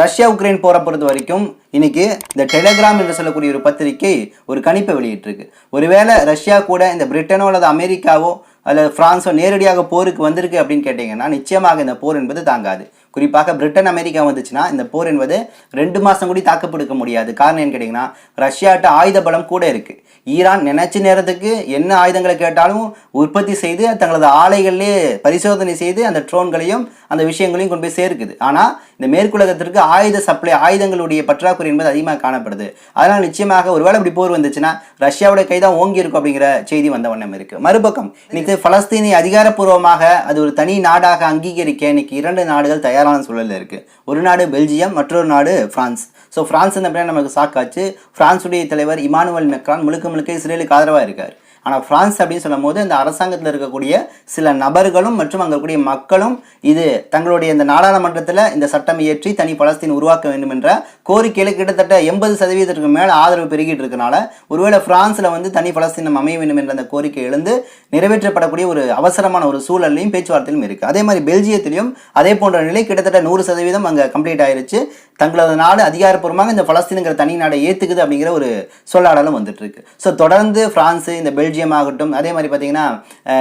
Russia Ukraine போரை பொறுத்த வரைக்கும் இன்னைக்கு இந்த டெலிகிராம் என்று சொல்லக்கூடிய ஒரு பத்திரிகை ஒரு கணிப்பை வெளியிட்டிருக்கு. ஒருவேளை ரஷ்யா கூட இந்த பிரிட்டனோ அல்லது அமெரிக்காவோ அல்லது பிரான்ஸோ நேரடியாக போருக்கு வந்திருக்கு அப்படின்னு கேட்டிங்கன்னா நிச்சயமாக இந்த போர் என்பது தாங்காது. குறிப்பாக பிரிட்டன் அமெரிக்கா வந்துச்சுன்னா இந்த போர் என்பது ரெண்டு மாதம் கூட தாக்குப்பிடிக்க முடியாது. காரணம் என்ன கேட்டிங்கன்னா ரஷ்யாட்ட ஆயுத பலம் கூட இருக்குது ஈரான் நினைச்ச நேரத்துக்கு என்ன ஆயுதங்களை கேட்டாலும் உற்பத்தி செய்து தங்களது ஆலைகளிலே பரிசோதனை செய்து அந்த ட்ரோன்களையும் அந்த விஷயங்களையும் கொண்டு போய் சேர்க்குது. ஆனால் இந்த மேற்குலகத்திற்கு ஆயுத சப்ளை ஆயுதங்களுடைய பற்றாக்குறை என்பது அதிகமாக காணப்படுது. அதனால் நிச்சயமாக ஒருவேளை இப்படி போர் வந்துச்சுன்னா ரஷ்யாவுடைய கைதான் ஓங்கி இருக்கும் அப்படிங்கிற செய்தி வந்த வண்ணம் இருக்கு. மறுபக்கம் இன்னைக்கு பலஸ்தீனை அதிகாரப்பூர்வமாக அது ஒரு தனி நாடாக அங்கீகரிக்க இன்னைக்கு இரண்டு நாடுகள் தயாரான சூழலில் இருக்கு. ஒரு நாடு பெல்ஜியம் மற்றொரு நாடு பிரான்ஸ். ஸோ ஃப்ரான்ஸ் இந்த அப்படின்னா நமக்கு சாக்காச்சு ஃப்ரான்ஸுடைய தலைவர் இமானுவல் மெக்ரான் முழுக்க முழுக்க இஸ்ரேலுக்கு ஆதரவாக இருக்கார். ஆனால் பிரான்ஸ் அப்படின்னு சொல்லும் போது இந்த அரசாங்கத்தில் இருக்கக்கூடிய சில நபர்களும் மற்றும் அங்கே இருக்கக்கூடிய மக்களும் இது தங்களுடைய இந்த நாடாளுமன்றத்தில் இந்த சட்டம் இயற்றி தனி பலஸ்தீன் உருவாக்க வேண்டும் என்ற கோரிக்கையில் கிட்டத்தட்ட எண்பது சதவீதத்திற்கு மேலே ஆதரவு பெருகிட்டு இருக்கனால ஒருவேளை பிரான்ஸில் வந்து தனி பலஸ்தீனம் அமைய வேண்டும் என்ற அந்த கோரிக்கை எழுந்து நிறைவேற்றப்படக்கூடிய ஒரு அவசரமான ஒரு சூழல்லையும் பேச்சுவார்த்தையிலும் இருக்குது அதே மாதிரி பெல்ஜியத்திலையும் அதே போன்ற நிலை கிட்டத்தட்ட நூறு சதவீதம் அங்கே கம்ப்ளீட் ஆயிருச்சு. தங்களது நாடு அதிகாரப்பூர்வமாக இந்த பலஸ்தீனுங்கிற தனி நாடை ஏற்றுக்குது அப்படிங்கிற ஒரு சொல்லாடலும் வந்துட்டு இருக்கு. ஸோ தொடர்ந்து பிரான்ஸ் இந்த பெல்ஜியம் ஆகட்டும் அதே மாதிரி பார்த்தீங்கன்னா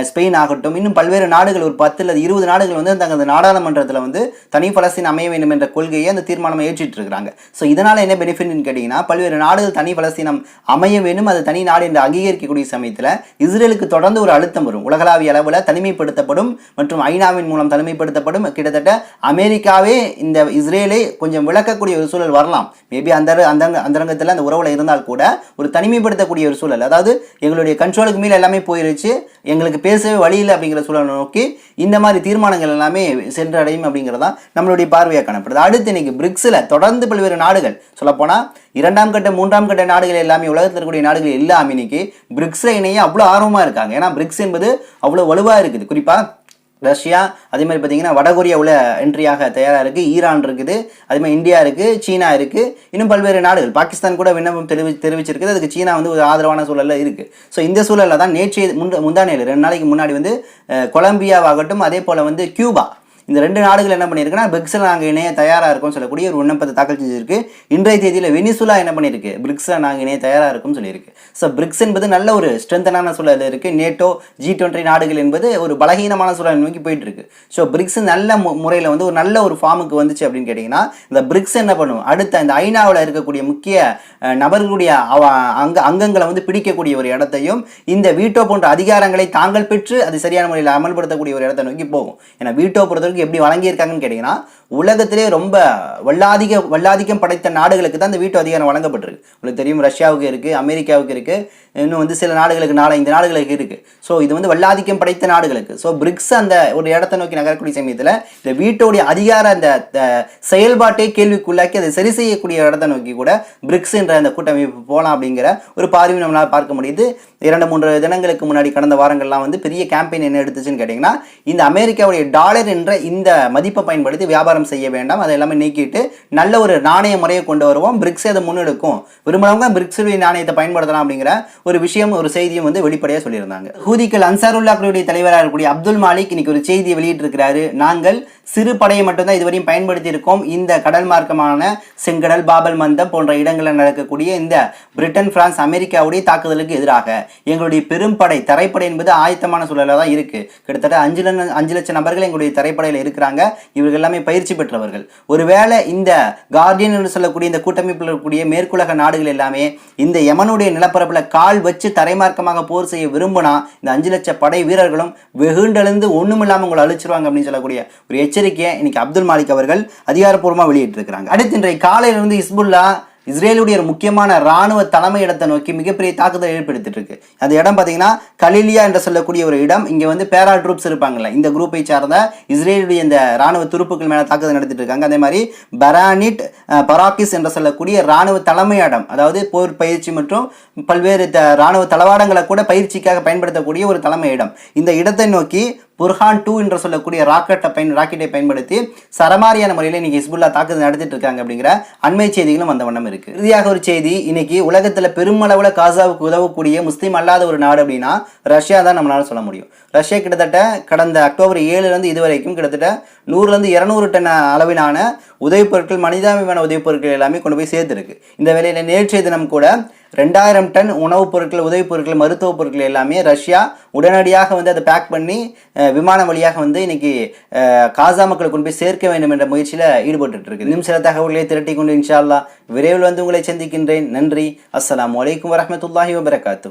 ஸ்பெயின் ஆகட்டும். இன்னும் பல்வேறு நாடுகள் ஒரு பத்து அல்லது இருபது நாடுகள் வந்து தங்களது நாடாளுமன்றத்தில் வந்து தனி பலஸ்தீன் அமைய வேண்டும் என்ற கொள்கையை அந்த தீர்மானம் ஏற்றிட்டு இருக்கிறாங்க ஸோ இதனால் என்ன பெனிஃபிட்னு கேட்டிங்கன்னா பல்வேறு நாடுகள் தனி பலஸ்தீனம் அமைய வேண்டும் அது தனி நாடு என்று அங்கீகரிக்கக்கூடிய சமயத்தில் இஸ்ரேலுக்கு தொடர்ந்து ஒரு அழுத்தம் வரும். உலகளாவிய அளவில் தனிமைப்படுத்தப்படும் மற்றும் ஐநாவின் மூலம் தனிமைப்படுத்தப்படும். கிட்டத்தட்ட அமெரிக்காவே இந்த இஸ்ரேலை கொஞ்சம் விளக்கக்கூடிய ஒரு சூழல் வரலாம். மேபி அந்த அந்த அந்தரங்கத்தில் அந்த உறவுல இருந்தால் கூட ஒரு தனிமைப்படுத்தக்கூடிய ஒரு சூழல். அதாவது எங்களுடைய கண்ட்ரோலுக்கு மேல எல்லாமே போயிருச்சு. எங்களுக்கு பேசவே வழி இல்லை அப்படிங்கிற சூழலை நோக்கி இந்த மாதிரி தீர்மானங்கள் எல்லாமே சென்றடையும் தான் நம்மளுடைய பார்வையாக காணப்படுது. அடுத்து இன்னைக்கு பிரிக்ஸில் தொடர்ந்து பல்வேறு நாடுகள் சொல்லப்போனால் இரண்டாம் கட்ட மூன்றாம் கட்ட நாடுகள் எல்லாமே உலகத்தில் இருக்கக்கூடிய நாடுகள் எல்லாமே இன்னைக்கு பிரிக்ஸில் இணைய அவ்வளோ ஆர்வமாக இருக்காங்க. ஏன்னா பிரிக்ஸ் என்பது அவ்வளோ வலுவாக இருக்குது. குறிப்பாக ரஷ்யா அதே மாதிரி பார்த்தீங்கன்னா வடகொரியா உள்ள என்ட்ரியாக தயாராக இருக்குது ஈரான் இருக்குது அதே மாதிரி இந்தியா இருக்குது சீனா இருக்குது இன்னும் பல்வேறு நாடுகள். பாகிஸ்தான் கூட விண்ணப்பம் தெரிவி தெரிவிச்சிருக்குது. அதுக்கு சீனா வந்து ஒரு ஆதரவான சூழலில் இருக்குது ஸோ இந்த சூழலில் தான் நேற்று முந்த முந்தானையில் ரெண்டு நாளைக்கு முன்னாடி வந்து கொலம்பியாவாகட்டும் அதே போல் வந்து கியூபா இந்த ரெண்டு நாடுகள் என்ன பண்ணியிருக்குன்னா பிரிக்ஸில் நாங்கள் இணைய தயாராக இருக்கோம்னு சொல்லக்கூடிய ஒரு விண்ணப்பத்தை தாக்கல் செஞ்சிருக்கு. இன்றைய தேதியில் வெனிசுலா என்ன பண்ணியிருக்கு? பிரிக்ஸில் நாங்கள் இணைய தயாராக இருக்கும்னு சொல்லியிருக்கு. ஸோ பிரிக்ஸ் என்பது நல்ல ஒரு ஸ்ட்ரென்த்தனான சூழல் இருக்குது நேட்டோ ஜி டுவெண்ட்டி நாடுகள் என்பது ஒரு பலகீனமான சூழல் நோக்கி போயிட்டு இருக்கு ஸோ பிரிக்ஸ் நல்ல முறையில் வந்து ஒரு நல்ல ஒரு ஃபார்முக்கு வந்துச்சு அப்படின்னு கேட்டிங்கன்னா இந்த பிரிக்ஸ் என்ன பண்ணும்? அடுத்த இந்த ஐநாவில் இருக்கக்கூடிய முக்கிய நபர்களுடைய அவ அங்க அங்கங்களை வந்து பிடிக்கக்கூடிய ஒரு இடத்தையும் இந்த வீட்டோ போன்ற அதிகாரங்களை தாங்கள் பெற்று அது சரியான முறையில் அமல்படுத்தக்கூடிய ஒரு இடத்தை நோக்கி போகும். ஏன்னா வீட்டோ நாடுகளுக்கு எப்படி வழங்கியிருக்காங்கன்னு கேட்டிங்கன்னா உலகத்திலே ரொம்ப வல்லாதிக வல்லாதிக்கம் படைத்த நாடுகளுக்கு தான் இந்த வீட்டு அதிகாரம் வழங்கப்பட்டிருக்கு. உங்களுக்கு தெரியும் ரஷ்யாவுக்கு இருக்குது அமெரிக்காவுக்கு இருக்குது இன்னும் வந்து சில நாடுகளுக்கு நாலஞ்சு நாடுகளுக்கு இருக்குது ஸோ இது வந்து வல்லாதிக்கம் படைத்த நாடுகளுக்கு. ஸோ பிரிக்ஸ் அந்த ஒரு இடத்தை நோக்கி நகரக்கூடிய சமயத்தில் இந்த வீட்டோடைய அதிகார அந்த செயல்பாட்டை கேள்விக்குள்ளாக்கி அதை சரி செய்யக்கூடிய இடத்தை நோக்கி கூட பிரிக்ஸ் என்ற அந்த கூட்டமைப்பு போகலாம் அப்படிங்கிற ஒரு பார்வை நம்மளால் பார்க்க முடியுது. இரண்டு மூன்று தினங்களுக்கு முன்னாடி கடந்த வாரங்கள்லாம் வந்து பெரிய கேம்பெயின் என்ன எடுத்துச்சுன்னு கேட்டிங்கன்னா இந்த அமெரிக்காவுடைய டாலர் என்ற இந்த மதிப்பை பயன்படுத்தி வியாபாரம் செய்ய வேண்டாம். அதை எல்லாமே நீக்கிட்டு நல்ல ஒரு நாணய முறையை கொண்டு வருவோம். பிரிக்ஸ் அதை முன்னெடுக்கும். விரும்புகிறவங்க பிரிக்ஸ் நாணயத்தை பயன்படுத்தலாம் அப்படிங்கிற ஒரு விஷயம் ஒரு செய்தியும் வந்து வெளிப்படையாக சொல்லியிருந்தாங்க. ஹூதிக்கள் அன்சாருல்லாக்களுடைய தலைவராக இருக்கக்கூடிய அப்துல் மாலிக் இன்னைக்கு ஒரு செய்தியை வெளியிட்டிருக்கிறாரு. நாங்கள் சிறு படையை மட்டும்தான் இதுவரையும் பயன்படுத்தி இருக்கோம் இந்த கடல் மார்க்கமான செங்கடல் பாபல் மந்தம் போன்ற இடங்களில் நடக்கக்கூடிய இந்த பிரிட்டன் பிரான்ஸ் அமெரிக்காவுடைய தாக்குதலுக்கு எதிராக எங்களுடைய பெரும்படை தரைப்படை என்பது ஆயத்தமான சூழலாக தான் இருக்கு. கிட்டத்தட்ட அஞ்சு அஞ்சு லட்சம் நபர்கள் எங்களுடைய தரைப்படையில் இருக்கிறாங்க. இவர்கள் எல்லாமே பயிற்சி பெற்றவர்கள். ஒருவேளை இந்த கார்டியன் என்று சொல்லக்கூடிய இந்த கூட்டமைப்பில் இருக்கக்கூடிய மேற்குலக நாடுகள் எல்லாமே இந்த யமனுடைய நிலப்பரப்பில் கால் வச்சு தரைமார்க்கமாக போர் செய்ய விரும்பினா இந்த அஞ்சு லட்ச படை வீரர்களும் வெகுண்டெழுந்து ஒண்ணுமில்லாம உங்களை அழிச்சிருவாங்க அப்படின்னு சொல்லக்கூடிய ஒரு எச்சரிக்கையை இன்னைக்கு அப்துல் மாலிக் அவர்கள் அதிகாரப்பூர்வமாக வெளியிட்டிருக்கிறாங்க. அடுத்து இன்றைய காலையிலிருந்து இஸ்புல்லா இஸ்ரேலுடைய ஒரு முக்கியமான ராணுவ தலைமையிடத்தை நோக்கி மிகப்பெரிய தாக்குதல் ஏற்படுத்திட்டு இருக்கு. அந்த இடம் பார்த்தீங்கன்னா கலிலியா என்று சொல்லக்கூடிய ஒரு இடம். இங்கே வந்து பேரா ட்ரூப்ஸ் இருப்பாங்கல்ல இந்த குரூப்பை சார்ந்த இஸ்ரேலுடைய இந்த ராணுவ துருப்புக்கள் மேலே தாக்குதல் நடத்திட்டு இருக்காங்க. அதே மாதிரி பரானிட் பராக்கிஸ் என்று சொல்லக்கூடிய ராணுவ தலைமையிடம் அதாவது போர் பயிற்சி மற்றும் பல்வேறு த ராணுவ தளவாடங்களை கூட பயிற்சிக்காக பயன்படுத்தக்கூடிய ஒரு தலைமையிடம் இந்த இடத்தை நோக்கி புர்ஹான் டூ என்று சொல்லக்கூடிய ராக்கெட்டை பயன் ராக்கெட்டை பயன்படுத்தி சரமாரியான முறையில் இன்னைக்கு ஹிஸ்புல்லா தாக்குதல் நடத்திட்டு இருக்காங்க அப்படிங்கிற அண்மை செய்திகளும் அந்த வண்ணம் இருக்கு. இறுதியாக ஒரு செய்தி இன்னைக்கு உலகத்தில் பெருமளவில் காசாவுக்கு உதவக்கூடிய முஸ்லீம் அல்லாத ஒரு நாடு அப்படின்னா ரஷ்யா தான் நம்மளால சொல்ல முடியும். ரஷ்யா கிட்டத்தட்ட கடந்த அக்டோபர் ஏழுலேருந்து இது இதுவரைக்கும் கிட்டத்தட்ட நூறுலேருந்து இரநூறு டன் அளவிலான உதவிப் பொருட்கள் மனிதாபிமான உதவிப் பொருட்கள் எல்லாமே கொண்டு போய் சேர்த்துருக்கு. இந்த வேலையில் நேற்றைய தினம் கூட ரெண்டாயிரம் டன் உணவுப் பொருட்கள் உதவிப் பொருட்கள் மருத்துவப் பொருட்கள் எல்லாமே ரஷ்யா உடனடியாக வந்து அதை பேக் பண்ணி விமானம் வழியாக வந்து இன்னைக்கு காசா மக்களை கொண்டு போய் சேர்க்க வேண்டும் என்ற முயற்சியில் ஈடுபட்டு இருக்கு இன்னும் சில தகவல்களை திரட்டி கொண்டு இன்ஷா அல்லா விரைவில் வந்து உங்களை சந்திக்கின்றேன். நன்றி. அஸ்லாம் வலைக்கம் வரமத்துல்லாஹி வபரகாத்து